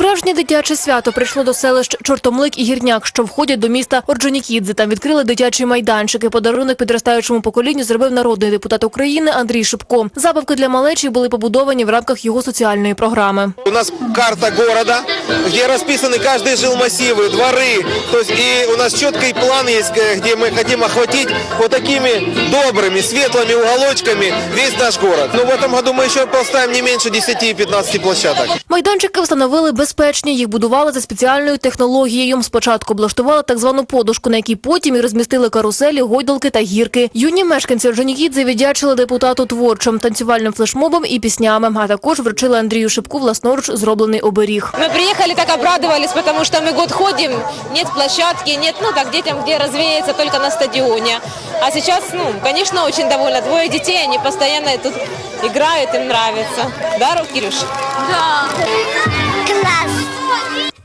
Справжнє дитяче свято прийшло до селищ Чортомлик і Гірняк, що входять до міста Орджонікідзе. Там відкрили дитячі майданчики. Подарунок підростаючому поколінню зробив народний депутат України Андрій Шипко. Забавки для малечі були побудовані в рамках його соціальної програми. У нас карта города, где расписаны каждые жилмассивы, дворы. То есть и у нас четкий план есть, э, где мы хотим охватить вот такими добрыми, светлыми уголочками весь наш город. Но в этом году мы еще поставим не меньше 10-15 площадок. Майданчики встановили безпечні. Їх будували за спеціальною технологією. Спочатку облаштували так звану подушку, на якій потім і розмістили каруселі, гойдалки та гірки. Юні мешканці Орджонікідзе віддячили депутату творчим, танцювальним флешмобом і піснями, а також вручили Андрію Шипку власноруч зроблений оберіг. Мы приехали, так обрадовались, потому что мы год ходим, нет площадки, нет, ну так, детям где развеяться только на стадионе. А сейчас, ну, конечно, очень довольна. Двое детей, они постоянно тут играют, им нравится. Да, Ру, Кирюш?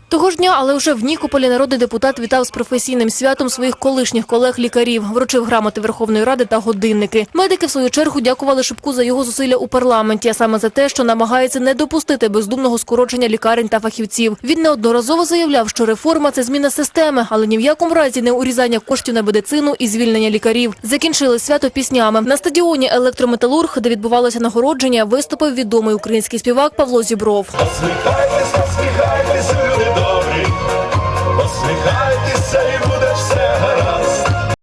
Того ж дня, але вже в Нікополі народний депутат вітав з професійним святом своїх колишніх колег-лікарів, вручив грамоти Верховної Ради та годинники. Медики, в свою чергу, дякували Шипку за його зусилля у парламенті, а саме за те, що намагається не допустити бездумного скорочення лікарень та фахівців. Він неодноразово заявляв, що реформа – це зміна системи, але ні в якому разі не урізання коштів на медицину і звільнення лікарів. Закінчили свято піснями. На стадіоні «Електрометалург», де відбувалося нагородження, виступив відомий український співак Павло Зібров. tried to save